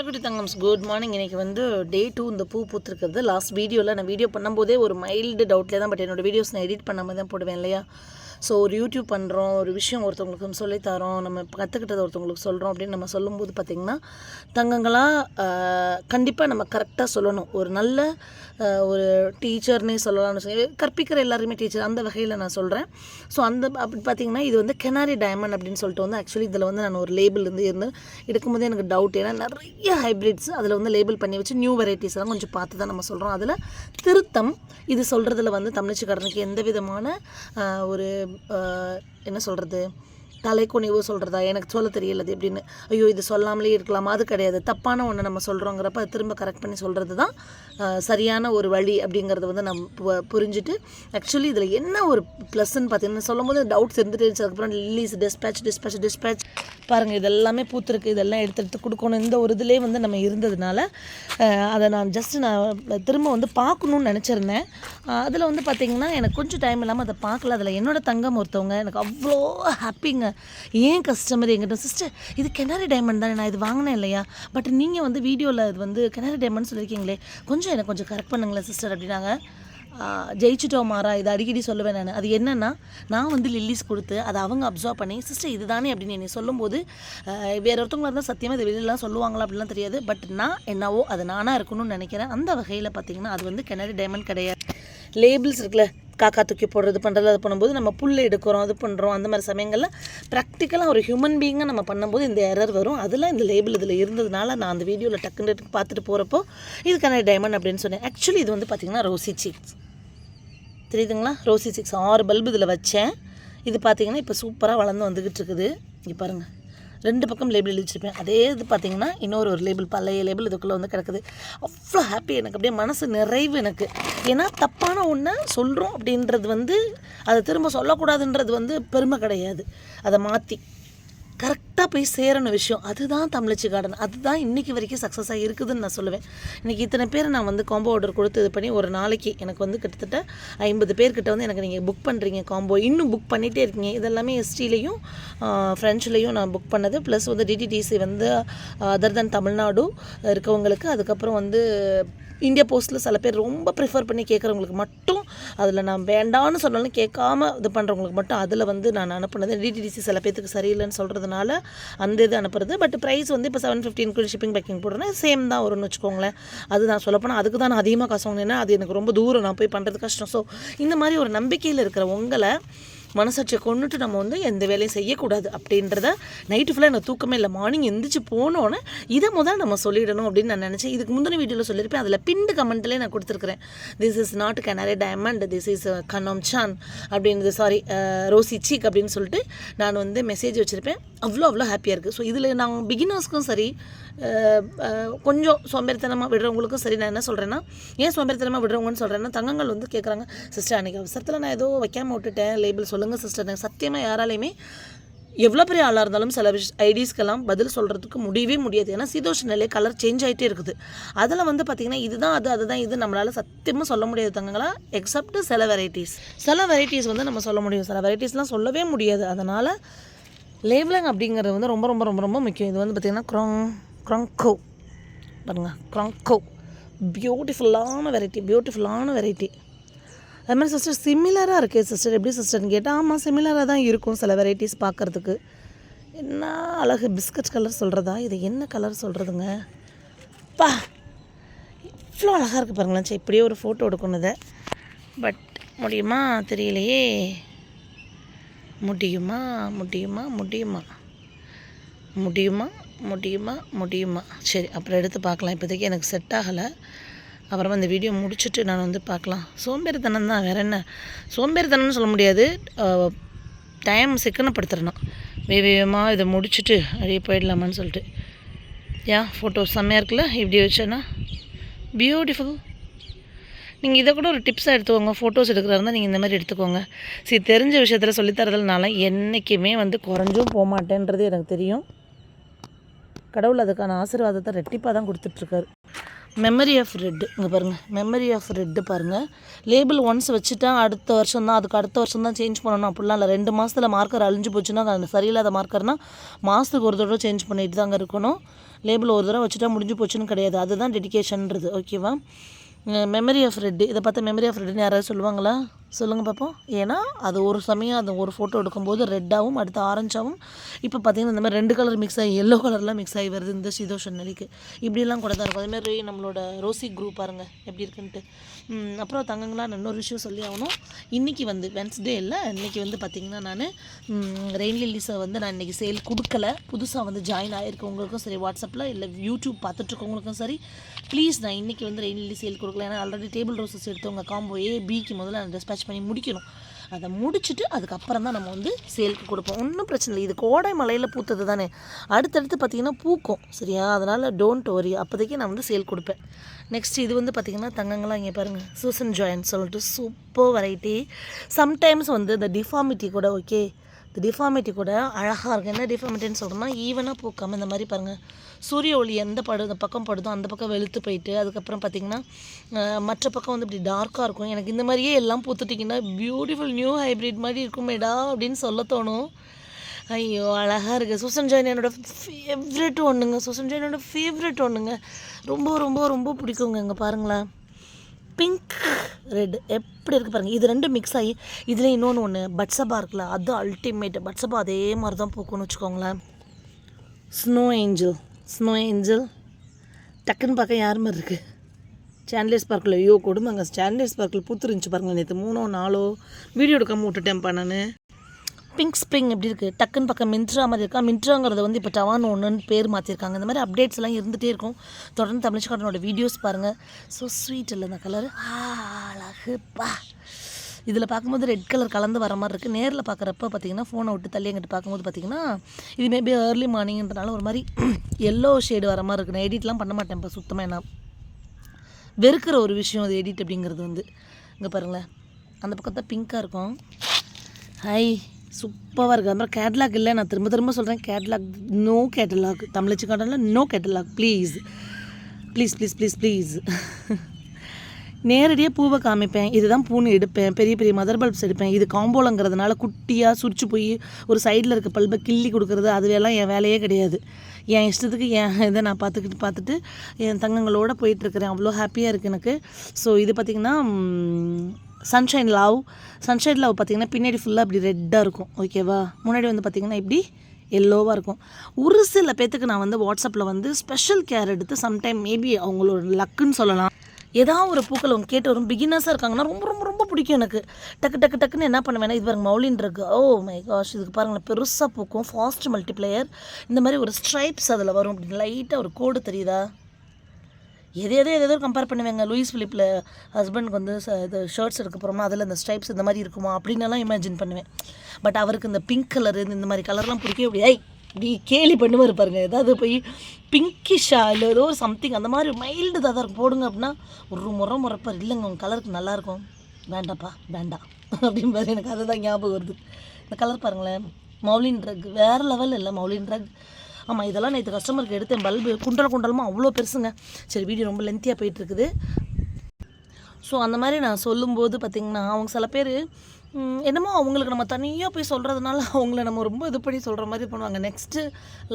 Hello குட்டி தங்கம்ஸ் good morning இன்றைக்கி வந்து டே டூ இந்த பூ பூத்துருக்கிறது. லாஸ்ட் வீடியோவில் நான் வீடியோ பண்ணும்போதே ஒரு மைல்டு டவுட்லேயே தான் பட் என்னோட வீடியோஸ் நான் எடிட் பண்ணாமல் தான் போடுவேன் இல்லையா? ஸோ ஒரு யூடியூப் பண்ணுறோம் ஒரு விஷயம் ஒருத்தவங்களுக்கு சொல்லித் தரோம் நம்ம கற்றுக்கிட்டதை ஒருத்தவங்களுக்கு சொல்கிறோம் அப்படின்னு நம்ம சொல்லும்போது பார்த்திங்கன்னா தங்கங்களாக கண்டிப்பாக நம்ம கரெக்டாக சொல்லணும். ஒரு நல்ல ஒரு டீச்சர்னே சொல்லலாம்னு சொல்லி கற்பிக்கிற எல்லாருமே டீச்சர் அந்த வகையில் நான் சொல்கிறேன் ஸோ அந்த அப்படி பார்த்தீங்கன்னா இது வந்து கெனாரி டைமண்ட் அப்படின்னு சொல்லிட்டு வந்து ஆக்சுவலி இதில் வந்து நான் ஒரு லேபிள் இருந்து இருந்து எடுக்கும்போது எனக்கு டவுட் ஏன்னா நிறைய ஹைப்ரிட்ஸ் அதில் வந்து லேபிள் பண்ணி வச்சு நியூ வெரைட்டிஸ் எல்லாம் கொஞ்சம் பார்த்து தான் நம்ம சொல்கிறோம் அதில் திருத்தம் இது சொல்கிறதுல வந்து தமிழ்ச்சிக்காரனுக்கு எந்த விதமான ஒரு என்ன சொல்கிறது தலைக்குனிவு சொல்கிறதா எனக்கு சொல்ல தெரியல அது எப்படின்னு. ஐயோ இது சொல்லாமலே இருக்கலாமா. அது கிடையாது. தப்பான ஒன்று நம்ம சொல்கிறோங்கிறப்ப அது திரும்ப கரெக்ட் பண்ணி சொல்கிறது தான் சரியான ஒரு வழி அப்படிங்கிறத வந்து நம்ம பு- புரிஞ்சுட்டு ஆக்சுவலி இதில் என்ன ஒரு ப்ளஸ்ன்னு பார்த்தீங்கன்னா சொல்லும் போது டவுட்ஸ் இருந்துட்டு இருந்துச்சு. அதுக்கப்புறம் ரிலீஸ் டிஸ்பேச் டிஸ்பேச் டிஸ்பேச் பாருங்கள் இதெல்லாமே பூத்துருக்கு. இதெல்லாம் எடுத்து எடுத்து கொடுக்கணும். இந்த ஒரு இதுலேயே வந்து நம்ம இருந்ததுனால அதை நான் ஜஸ்ட் நான் திரும்ப வந்து பார்க்கணுன்னு நினச்சிருந்தேன். அதில் வந்து பார்த்திங்கன்னா எனக்கு கொஞ்சம் டைம் இல்லாமல் அதை பார்க்கல. அதில் என்னோடய தங்கம் ஒருத்தவங்க எனக்கு அவ்வளோ ஹாப்பிங்க ஏன் கஸ்டமர் எங்கிட்ட சிஸ்டர் இது கெனாரி டைமண்ட் தானே நான் இது வாங்கினேன் இல்லையா? பட் நீங்கள் வந்து வீடியோவில் இது வந்து கெனாரி டைமண்ட் சொல்லியிருக்கீங்களே கொஞ்சம் எனக்கு கொஞ்சம் கரெக்ட் பண்ணுங்களேன் சிஸ்டர் அப்படின்னாங்க. ஆஹ் ஜெயிச்சிட்டோம் மாறா இதை அடிக்கடி சொல்லுவேன் நான். அது என்னென்னா நான் வந்து லில்லிஸ் கொடுத்து அதை அவங்க அப்சர்வ் பண்ணி சிஸ்டர் இதுதானே அப்படின்னு என்னை சொல்லும்போது வேற ஒருத்தவங்களா இருந்தால் சத்தியமாக இது வெளியிலலாம் சொல்லுவாங்களா அப்படிலாம் தெரியாது. பட் நான் என்னவோ அது நானாக இருக்கணும்னு நினைக்கிறேன். அந்த வகையில் பார்த்தீங்கன்னா அது வந்து கிணறு டைமண்ட் கிடையாது. லேபிள்ஸ் இருக்குல்ல காக்கா தூக்கி போடுறது பண்ணுறது அது பண்ணும்போது நம்ம புல் எடுக்கிறோம் அது பண்ணுறோம் அந்த மாதிரி சமயங்களில் ப்ராக்டிக்கலாக ஒரு ஹியூமன் பீயிங்காக நம்ம பண்ணும்போது இந்த எரர் வரும். அதில் இந்த லேபிள் இதில் இருந்ததுனால நான் அந்த வீடியோவில் டக்குன்னு பார்த்துட்டு போகிறப்போ இதுக்கான டைமண்ட் அப்படின்னு சொன்னேன். ஆக்சுவலி இது வந்து பார்த்திங்கன்னா ரோசி சீக்ஸ் தெரியுதுங்களா? ரோசி சிக்ஸ் ஆறு பல்பு இதில் வச்சேன். இது பார்த்தீங்கன்னா இப்போ சூப்பராக வளர்ந்து வந்துக்கிட்டு இருக்குது. இங்கே பாருங்கள் ரெண்டு பக்கம் லேபிள் எழுதி அதே இது பார்த்தீங்கன்னா இன்னொரு ஒரு லேபிள் பழைய லேபிள் இதுக்குள்ளே வந்து கிடக்குது. அவ்வளோ ஹாப்பி எனக்கு. அப்படியே மனசு நிறைவு எனக்கு. ஏன்னா தப்பான ஒன்றை சொல்கிறோம் அப்படின்றது வந்து அதை திரும்ப சொல்லக்கூடாதுன்றது வந்து பெருமை கிடையாது. அதை மாற்றி கரெக்ட் கரெக்டாக போய் சேரணும் விஷயம். அதுதான் தமிழச்சி கார்டன் அதுதான் இன்றைக்கி வரைக்கும் சக்ஸஸாக இருக்குதுன்னு நான் சொல்லுவேன். இன்றைக்கி இத்தனை பேர் நான் வந்து காம்போ ஆர்டர் கொடுத்து இது பண்ணி ஒரு நாளைக்கு எனக்கு வந்து கிட்டத்தட்ட ஐம்பது பேர்கிட்ட வந்து எனக்கு நீங்கள் புக் பண்ணுறீங்க காம்போ இன்னும் புக் பண்ணிகிட்டே இருக்கீங்க. இதெல்லாமே எஸ்டிலையும் ஃப்ரெஞ்சுலையும் நான் புக் பண்ணது. ப்ளஸ் வந்து டிடிடிசி வந்து அதர் தென் தமிழ்நாடு இருக்கவங்களுக்கு. அதுக்கப்புறம் வந்து இந்தியா போஸ்ட்டில் சில பேர் ரொம்ப ப்ரிஃபர் பண்ணி கேட்குறவங்களுக்கு மட்டும் அதில் நான் வேண்டான்னு சொன்னாலும் கேட்காம இது பண்ணுறவங்களுக்கு மட்டும் அதில் வந்து நான் அனுப்புனது. டிடிடிசி சில பேர்த்துக்கு சரியில்லைன்னு சொல்கிறதுனால அந்த இது அனுப்புறது. பட் ப்ரைஸ் வந்து இப்போ செவன் ஃபிஃப்டின் கூட ஷிப்பிங் பேக்கிங் போடுறேன் சேம் தான் வரும்னு வச்சுக்கோங்களேன். அது நான் சொல்லப்போனால் அதுக்கு தான் நான் அதிகமாக காசு வாங்கினேன்னா அது எனக்கு ரொம்ப தூரம் நான் போய் பண்ணுறது கஷ்டம். ஸோ இந்த மாதிரி ஒரு நம்பிக்கையில் இருக்கிற உங்களை மனசாட்சியை கொண்டுட்டு நம்ம வந்து எந்த வேலையும் செய்யக்கூடாது அப்படின்றத நைட்டு ஃபுல்லாக எனக்கு தூக்கமே இல்லை. மார்னிங் எந்திரிச்சு போனோன்னே இதை முதல் நம்ம சொல்லிடணும் அப்படின்னு நான் நினச்சேன். இதுக்கு முந்தின வீடியோவில் சொல்லியிருப்பேன். அதில் பிண்டு கமெண்ட்லேயே நான் கொடுத்துருக்குறேன். This is not canary diamond this is கனம் சான் அப்படின்றது சாரி ரோசி சீக் அப்படின்னு சொல்லிட்டு நான் வந்து மெசேஜ் வச்சுருப்பேன். அவ்வளோ அவ்வளோ ஹாப்பியாக இருக்குது ஸோ இதில் நான் பிகினர்ஸ்க்கும் சரி கொஞ்சம் சோம்பேறித்தனமாக விடுறவங்களுக்கும் சரி நான் என்ன சொல்கிறேன்னா ஏன் சோம்பேறித்தனமாக விடுறவங்கன்னு சொல்கிறேன்னா தங்கங்கள் வந்து கேட்குறாங்க சிஸ்டர் அன்றைக்கி அவசரத்தில் நான் ஏதோ வைக்காமல் விட்டுட்டேன் லேபிள் சொல்லுங்கள் சிஸ்டர் எனக்கு சத்தியமாக யாராலையுமே எவ்வளோ பெரிய ஆளாக இருந்தாலும் சில விஷ் ஐடிஸ்க்கெல்லாம் பதில் சொல்கிறதுக்கு முடியவே முடியாது. ஏன்னா சீதோஷ நிலை கலர் சேஞ்ச் ஆகிட்டே இருக்குது. அதில் வந்து பார்த்திங்கன்னா இதுதான் அது அதுதான் இது நம்மளால் சத்தியமாக சொல்ல முடியாது தங்கங்களா எக்ஸப்ட் சில வெரைட்டிஸ் சில வெரைட்டிஸ் வந்து நம்ம சொல்ல முடியும். சில வெரைட்டிஸ்லாம் சொல்லவே முடியாது. அதனால் லேபிளிங் அப்படிங்கிறது வந்து ரொம்ப ரொம்ப ரொம்ப ரொம்ப முக்கியம். இது வந்து பார்த்திங்கன்னா க்ராங் க்ராங்கோ. பாருங்கள் க்ராங்கோ. பியூட்டிஃபுல்லான வெரைட்டி பியூட்டிஃபுல்லான வெரைட்டி அது மாதிரி சிஸ்டர் சிமிலராக இருக்குது சிஸ்டர் எப்படி சிஸ்டர்னு கேட்டால் ஆமாம் சிமிலராக தான் இருக்கும் சில வெரைட்டிஸ் பார்க்குறதுக்கு. என்ன அழகு பிஸ்கட் கலர் சொல்கிறதா இது என்ன கலர் சொல்கிறதுங்க பா! இவ்வளோ அழகாக இருக்குது பாருங்களேன். சரி இப்படியே ஒரு ஃபோட்டோ எடுக்கணும் இதை. பட் முடியுமா? தெரியலையே. முடியுமா முடியுமா முடியுமா? முடியுமா முடியுமா முடியுமா? சரி அப்புறம் எடுத்து பார்க்கலாம். இப்போதைக்கு எனக்கு செட் ஆகலை. அப்புறமா இந்த வீடியோ முடிச்சுட்டு நான் வந்து பார்க்கலாம். சோம்பேறித்தனம் தான் வேறு என்ன? சோம்பேறித்தனம்னு சொல்ல முடியாது. டைம் சிக்கனப்படுத்துறணும். வேகமாக இதை முடிச்சுட்டு அப்படியே போயிடலாமான்னு சொல்லிட்டு. ஏன் ஃபோட்டோ செம்மையாக இருக்குல்ல? இப்படி வச்சேன்னா? பியூட்டிஃபுல் நீங்கள் இதை கூட ஒரு டிப்ஸாக எடுத்துக்கோங்க. ஃபோட்டோஸ் எடுக்கிறதா இருந்தால் நீங்கள் இந்த மாதிரி எடுத்துக்கோங்க. சரி தெரிஞ்ச விஷயத்தில் சொல்லித்தரதுனால என்றைக்குமே வந்து குறைஞ்சும் போக மாட்டேன்றது எனக்கு தெரியும். கடவுள் அதுக்கான ஆசீர்வாதத்தை ரெட்டிப்பாக தான் கொடுத்துட்ருக்காரு. மெமரி ஆஃப் ரெட்டு இங்கே பாருங்கள் மெமரி ஆஃப் ரெட்டு பாருங்கள் லேபிள் ஒன்ஸ் வச்சுட்டா அடுத்த வருஷம் தான் அதுக்கு அடுத்த வருஷம் தான் சேஞ்ச் பண்ணணும். அப்படிலாம் இல்லை. ரெண்டு மாதத்தில் மார்க்கர் அழிஞ்சு போச்சுன்னா அது சரியில்லாத மார்க்கர்னால் மாதத்துக்கு ஒரு தடவை சேஞ்ச் பண்ணிட்டு தாங்க இருக்கணும். லேபிள் ஒரு தடவை வச்சுட்டா முடிஞ்சு போச்சுன்னு கிடையாது. அதுதான் டெடிக்கேஷன்றது ஓகேவா மெமரி ஆஃப் ரெட்டு இதை பார்த்தா மெமரி ஆஃப் ரெட்டுன்னு யாராவது சொல்லுவாங்களா? சொல்லுங்கள் பார்ப்போம் ஏன்னா அது ஒரு சமயம் அது ஒரு ஃபோட்டோ எடுக்கும்போது ரெட்டாகவும் அடுத்து ஆரஞ்சாகவும் இப்போ பார்த்தீங்கன்னா இந்த மாதிரி ரெண்டு கலர் மிக்ஸ் ஆகி எல்லோ கலர்லாம் மிக்ஸ் ஆகி வருது இந்த சீதோஷன் நிலைக்கு இப்படிலாம் கூட தான் இருக்கும். அதேமாதிரி நம்மளோட ரோசி குரூப் பாருங்கள் எப்படி இருக்குன்ட்டு. அப்புறம் தங்கங்களா நான் இன்னொரு விஷயம் சொல்லி ஆகணும். இன்றைக்கி வந்து வென்ஸ்டே இல்லை இன்றைக்கி வந்து பார்த்திங்கன்னா நான் ரெயின் லில்லிஸை வந்து நான் இன்றைக்கி சேல் கொடுக்கல. புதுசாக வந்து ஜாயின் ஆகிருக்கவங்களுக்கும் சரி வாட்ஸ்அப்பில் இல்லை யூடியூப் பார்த்துட்ருக்கவங்களுக்கும் சரி ப்ளீஸ் நான் இன்றைக்கி வந்து ரெயின் லில்லி சேல் கொடுக்கல. ஏன்னா ஆல்ரெடி டேபிள் ரோசஸ் எடுத்தவங்க காம்போ ஏ பிக்கு முதல்ல நான் டிஸ்பேச் பண்ணி முடிக்கணும். அதை முடிச்சுட்டு அதுக்கப்புறம் தான் நம்ம வந்து சேலுக்கு கொடுப்போம். ஒன்றும் பிரச்சனை இல்லை. இது கோடை மலையில் பூத்தது தானே. அடுத்தடுத்து பார்த்திங்கன்னா பூக்கும். சரியா? அதனால் டோன்ட் வரி அப்போதைக்கு நான் வந்து சேல் கொடுப்பேன். நெக்ஸ்ட் இது வந்து பார்த்திங்கன்னா தங்கங்களாம் இங்கே பாருங்கள் சூசன் ஜாயின் சொல்லிட்டு சூப்பர் வெரைட்டி சம்டைம்ஸ் வந்து இந்த டிஃபார்மிட்டி கூட ஓகே இந்த டிஃபார்மிட்டி கூட அழகாக இருக்கும் என்ன டிஃபார்மிட்டின்னு சொல்கிறோம்னா ஈவனாக பூக்காமல் இந்த மாதிரி பாருங்கள் சூரிய ஒளி எந்த படு இந்த பக்கம் படுதோ அந்த பக்கம் வெளுத்து போயிட்டு அதுக்கப்புறம் பார்த்திங்கன்னா மற்ற பக்கம் வந்து இப்படி டார்க்காக இருக்கும். எனக்கு இந்த மாதிரியே எல்லாம் பூத்துட்டிங்கன்னா பியூட்டிஃபுல் நியூ ஹைப்ரிட் மாதிரி இருக்குமேடா அப்படின்னு சொல்ல தோணும். ஐயோ அழகாக இருக்குது சூசன் ஜாயின் என்னோட ஃபேவரெட் ஒன்றுங்க சூசன் ஜாயினோட ஃபேவரெட் ஒன்றுங்க ரொம்ப ரொம்ப ரொம்ப பிடிக்குங்க. இங்கே பாருங்களேன். பிங்க் ரெட் எப்படி இருக்குது பாருங்கள் இது ரெண்டும் மிக்ஸ் ஆகி இதில் இன்னொன்று ஒன்று பட்சபா இருக்குல்ல அது அல்டிமேட் பட்சபா அதே மாதிரி தான் பூக்கும்னு வச்சுக்கோங்களேன். ஸ்னோ ஏஞ்சல் ஸ்னோ ஏஞ்சல் டக்குன்னு பார்க்க யார் மாதிரி இருக்குது சாண்ட்லேஸ் பார்க்கில் ஐயோ கொடுமைங்க. சாண்ட்லேஸ் பார்க்கில் பூத்துருந்துச்சு பாருங்கள் நேற்று மூணோ நாலோ வீடியோ எடுக்காமல் விட்டுட்டேன்ப்பா நான். பிங்க் ஸ்ப்ரிங் எப்படி இருக்குது டக்குன்னு பக்கம் மின்ட்ரா மாதிரி இருக்கா? மின்ட்ராங்கிறது வந்து இப்போ டவான் ஒன்றுன்னு பேர் மாற்றிருக்காங்க இந்த மாதிரி அப்டேட்ஸ் எல்லாம் இருந்துகிட்டே இருக்கும். தொடர்ந்து தமிழ்ச்சிக்காரனோட வீடியோஸ் பாருங்கள் ஸோ ஸ்வீட் இல்லை இந்த கலர் அழகுப்பா இதில் பார்க்கும்போது ரெட் கலர் கலந்து வர மாதிரி இருக்குது நேரில் பார்க்குறப்ப பார்த்தீங்கன்னா ஃபோனை விட்டு தள்ளி எங்கிட்ட பார்க்கும்போது பார்த்தீங்கன்னா இது மேபி ஏர்லி மார்னிங்ன்றனால ஒரு மாதிரி எல்லோ ஷேடு வர மாதிரி இருக்குது நான் எடிட்லாம் பண்ண மாட்டேன். இப்போ சுத்தமாக என்ன வெறுக்கிற ஒரு விஷயம் அது எடிட் அப்படிங்கிறது வந்து. இங்கே பாருங்களேன். அந்த பக்கம் தான் பிங்க்காக இருக்கும். ஹை சூப்பராக இருக்குது அது மாதிரி கேட்லாக் இல்லை நான் திரும்ப திரும்ப சொல்கிறேன் கேட்லாக் நோ கேட்டலாக் தமிழச்சி காட்டனில் no catalogue please please please please please நேரடியாக பூவை காமிப்பேன். இதுதான் பூன்னு எடுப்பேன். பெரிய பெரிய மதர் பல்ப்ஸ் எடுப்பேன். இது காம்போலங்கிறதுனால குட்டியாக சுரிச்சு போய் ஒரு சைடில் இருக்க பல்பை கிள்ளி கொடுக்குறது அதுவெல்லாம் என் வேலையே கிடையாது. என் இஷ்டத்துக்கு என் இதை நான் பார்த்துக்கிட்டு பார்த்துட்டு என் தங்கங்களோட போயிட்டுருக்கிறேன் அவ்வளோ ஹாப்பியாக இருக்குது எனக்கு. ஸோ இது பார்த்திங்கன்னா சன்ஷைன் லவ் சன்ஷைன் லவ் பார்த்திங்கன்னா பின்னாடி ஃபுல்லாக இப்படி ரெட்டாக இருக்கும். ஓகேவா முன்னாடி வந்து பார்த்திங்கன்னா இப்படி எல்லோவாக இருக்கும். ஒரு சில பேத்துக்கு நான் வந்து வாட்ஸ்அப்பில் வந்து ஸ்பெஷல் கேர் எடுத்து சம்டைம் மேபி அவங்களோட லக்குன்னு சொல்லலாம். ஏதாவது ஒரு பூக்கள் அவங்க கேட்டு வரும். பிகினர்ஸாக இருக்காங்கன்னா ரொம்ப ரொம்ப ரொம்ப பிடிக்கும் எனக்கு. டக்கு டக்கு டக்குன்னு என்ன பண்ணுவேன்னா இது பாருங்க மௌலின் ஓ மை காஷ் இதுக்கு பாருங்களேன் பெருசாக பூக்கும். ஃபாஸ்ட் மல்டிப்ளேயர் இந்த மாதிரி ஒரு ஸ்ட்ரைப்ஸ் அதில் வரும். அப்படின்னு லைட்டாக ஒரு கோடு தெரியுதா? எது எதோ எதோ கம்பேர் பண்ணுவேங்க? லூயிஸ் ஃபிலிப்பில் ஹஸ்பண்டுக்கு வந்து ச இது ஷர்ட்ஸ் எடுக்க போகிறோம்னா அதில் இந்த ஸ்ட்ரைப்ஸ் இந்த மாதிரி இருக்குமா? அப்படின்னலாம் இமேஜின் பண்ணுவேன். பட் அவருக்கு இந்த பிங்க் கலர் இந்த மாதிரி கலர்லாம் பிடிக்கவே முடியாது ஐ இப்படி கேலி பண்ணுவார் பாருங்க. ஏதாவது போய் பிங்கிஷா இல்லை ஏதோ ஒரு சம்திங் அந்த மாதிரி மைல்டு தான் இருக்கும் போடுங்க அப்படின்னா ஒரு முறை முறைப்பார். இல்லைங்க உங்கள் கலருக்கு நல்லாயிருக்கும் வேண்டாப்பா வேண்டாம். அப்படின்பாரு எனக்கு அதுதான் ஞாபகம் வருது. இந்த கலர் பாருங்களேன். மௌலின் ட்ரக் வேறு லெவல் இல்லை மௌலின் ட்ரக் ஆமாம் இதெல்லாம் நேற்று கஸ்டமருக்கு எடுத்தேன். பல்பு குண்டல் குண்டலமாக அவ்வளோ பெருசுங்க. சரி வீடியோ ரொம்ப லென்த்தியாக போயிட்டுருக்குது. ஸோ அந்த மாதிரி நான் சொல்லும்போது பார்த்திங்கன்னா அவங்க சில பேர் என்னமோ அவங்களுக்கு நம்ம தனியாக போய் சொல்கிறதுனால அவங்கள நம்ம ரொம்ப இது பண்ணி சொல்கிற மாதிரி பண்ணுவாங்க. நெக்ஸ்ட்டு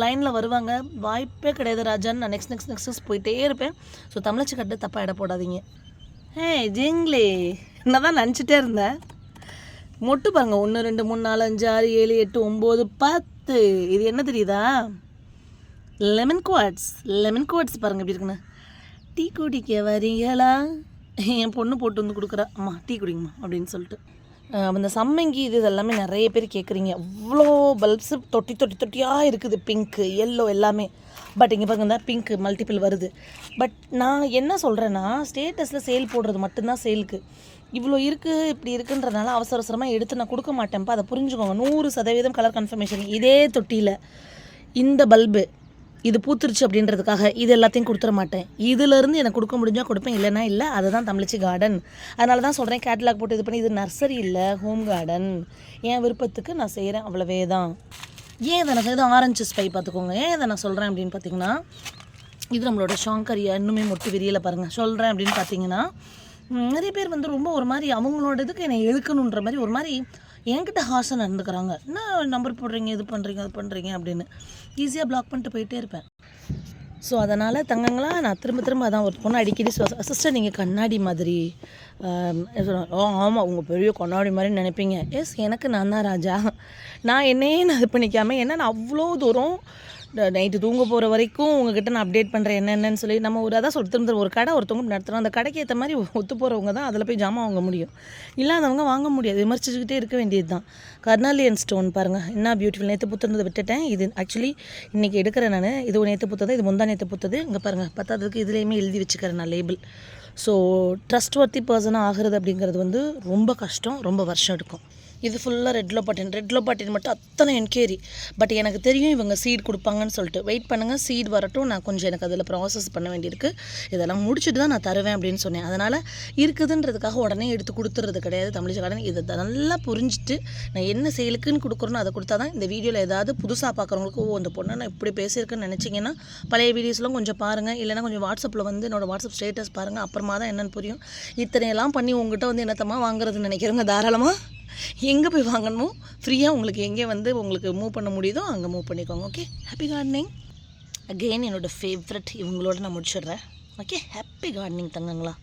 லைனில் வருவாங்க. வாய்ப்பே கிடையாது ராஜான்னு நான் நெக்ஸ்ட் நெக்ஸ்ட் நெக்ஸ்ட் போயிட்டே இருப்பேன். ஸோ தமிழச்சி கட்டு தப்பாக இட போடாதீங்க. ஹே ஜிங்லி. என்ன தான் நினச்சிட்டே இருந்தேன் மொட்டு பாருங்க. ஒன்று ரெண்டு மூணு நாலு அஞ்சு ஆறு ஏழு எட்டு ஒம்பது பத்து. இது என்ன தெரியுதா? லெமன் குவாட்ஸ் லெமன் குவாட்ஸ் பாருங்க எப்படி இருக்குன்னு. டீ குடிக்க வரீங்களா? என் பொண்ணு போட்டு வந்து கொடுக்குறா. அம்மா டீ குடிங்கம்மா அப்படின்னு சொல்லிட்டு. அந்த சம்மங்கி இது இதெல்லாமே நிறைய பேர் கேட்குறீங்க அவ்வளோ பல்ப்ஸு தொட்டி தொட்டி தொட்டியாக இருக்குது பிங்க்கு எல்லோ எல்லாமே. பட் இங்கே பாருங்க இந்த பிங்க் மல்டிபிள் வருது. பட் நான் என்ன சொல்கிறேன்னா ஸ்டேட்டஸில் சேல் போடுறது மட்டும்தான் சேலுக்கு இவ்வளோ இருக்குது இப்படி இருக்குன்றதுனால அவசர அவசரமாக எடுத்து நான் கொடுக்க மாட்டேன்ப்பா. அதை புரிஞ்சுக்கோங்க. நூறு சதவீதம் கலர் கன்ஃபர்மேஷன் இதே தொட்டியில் இந்த பல்பு இது பூத்துருச்சு அப்படின்றதுக்காக இது எல்லாத்தையும் கொடுத்துட மாட்டேன். இதிலேருந்து எனக்கு கொடுக்க முடிஞ்சால் கொடுப்பேன் இல்லைன்னா இல்லை அதுதான் தமிழ்ச்சி கார்டன் அதனால தான் சொல்கிறேன் கேட்லாக் போட்டு இது பண்ணி இது நர்சரி இல்லை ஹோம் கார்டன் என் விருப்பத்துக்கு நான் செய்கிறேன் அவ்வளவே தான் ஏன் இதை நான் செய்து ஆரஞ்சு ஸ்பை பார்த்துக்கோங்க. ஏன் இதை நான் சொல்கிறேன் அப்படின்னு பார்த்தீங்கன்னா இது நம்மளோட ஷாங்கரியா இன்னுமே மொட்டு விரியலை பாருங்கள் சொல்கிறேன் அப்படின்னு பார்த்தீங்கன்னா நிறைய பேர் வந்து ரொம்ப ஒரு மாதிரி அவங்களோட இதுக்கு என்னை இழுக்கணுன்ற மாதிரி ஒரு மாதிரி என்கிட்ட ஹார்ஷாக நடந்துக்கிறாங்க. என்ன நம்பர் போடுறீங்க இது பண்ணுறீங்க அது பண்ணுறீங்க அப்படின்னு. ஈஸியாக பிளாக் பண்ணிட்டு போயிட்டே இருப்பேன். ஸோ அதனால் தங்கங்களா நான் திரும்ப திரும்ப அதான் ஒரு பொண்ணு அடிக்கடி சிஸ்டர் நீங்கள் கண்ணாடி மாதிரி ஓ ஆமாம் உங்கள் பெரிய கண்ணாடி மாதிரி நினைப்பீங்க. எஸ் எனக்கு நான் தான் ராஜா. நான் என்னையே நான் இது பண்ணிக்காமல் ஏன்னா நான் அவ்வளோ தூரம் நைட்டு தூங்க போகிற வரைக்கும் உங்ககிட்ட நான் அப்டேட் பண்ணுறேன் என்னென்னு சொல்லி நம்ம ஒரு அதான் சொல்லி திரும்ப ஒரு கடை ஒருத்தவங்க நடத்துகிறோம் அந்த கடைக்கு ஏற்ற மாதிரி ஒத்து போகிறவங்க தான். அதில் போய் ஜாமான் வாங்க முடியும். இல்லாதவங்க வாங்க முடியாது. விமர்சிச்சுக்கிட்டே இருக்க வேண்டியது தான். கர்னாலியன் ஸ்டோன் பாருங்கள் என்ன பியூட்டிஃபுல் நேற்று புத்துனது விட்டுட்டேன். இது ஆக்சுவலி இன்றைக்கி எடுக்கிறேன் நான். இது நேற்று புத்தது இது முந்தா நேற்று புத்தது. இங்கே பாருங்கள் பத்தாததுக்கு இதுலேயுமே எழுதி வச்சுக்கிறேன் நான் லேபிள் ஸோ ட்ரஸ்ட் ஒர்த்தி பர்சனாக ஆகிறது அப்படிங்கிறது வந்து ரொம்ப கஷ்டம் ரொம்ப வருஷம் எடுக்கும். இது ஃபுல்லாக ரெட் லோபாட்டின் ரெட் லோபாட்டின் மட்டும் அத்தனை என்கேரி பட் எனக்கு தெரியும் இவங்க சீட் கொடுப்பாங்கன்னு சொல்லிட்டு. வெயிட் பண்ணுங்கள் சீட் வரட்டும். நான் கொஞ்சம் எனக்கு அதில் ப்ராசஸ் பண்ண வேண்டியிருக்கு. இதெல்லாம் முடிச்சுட்டு தான் நான் தருவேன் அப்படின்னு சொன்னேன். அதனால் இருக்குதுன்றதுக்காக உடனே எடுத்து கொடுத்துறது கிடையாது. தமிழிசை கடன் இதை நல்லா புரிஞ்சுட்டு நான் என்ன செயலுக்குன்னு கொடுக்குறனோ அதை கொடுத்தா தான் இந்த வீடியோவில் ஏதாவது புதுசாக பார்க்குறவங்களுக்கு ஓ அந்த பொண்ணை நான் இப்படி பேசியிருக்கேன்னு நினச்சிங்கன்னா பழைய வீடியோஸ்லாம் கொஞ்சம் பாருங்கள் இல்லைனா கொஞ்சம் வாட்ஸ்அப்பில் வந்து என்னோடய வாட்ஸ்அப் ஸ்டேட்டஸ் பாருங்கள் அப்புறமா தான் என்னென்னு புரியும். இத்தனையெல்லாம் பண்ணி உங்ககிட்ட வந்து என்னத்தம்மா வாங்குறதுன்னு நினைக்கிறவங்க தாராளமாக எங்கே போய் வாங்கணுமோ? ஃப்ரீயாக உங்களுக்கு எங்கே வந்து உங்களுக்கு மூவ் பண்ண முடியுதோ அங்கே மூவ் பண்ணிக்கோங்க ஓகே ஹாப்பி கார்டனிங் அகெயின் என்னோடய ஃபேவரட் இவங்களோட நான் முடிச்சிடுறேன். Okay happy gardening தங்கங்களா.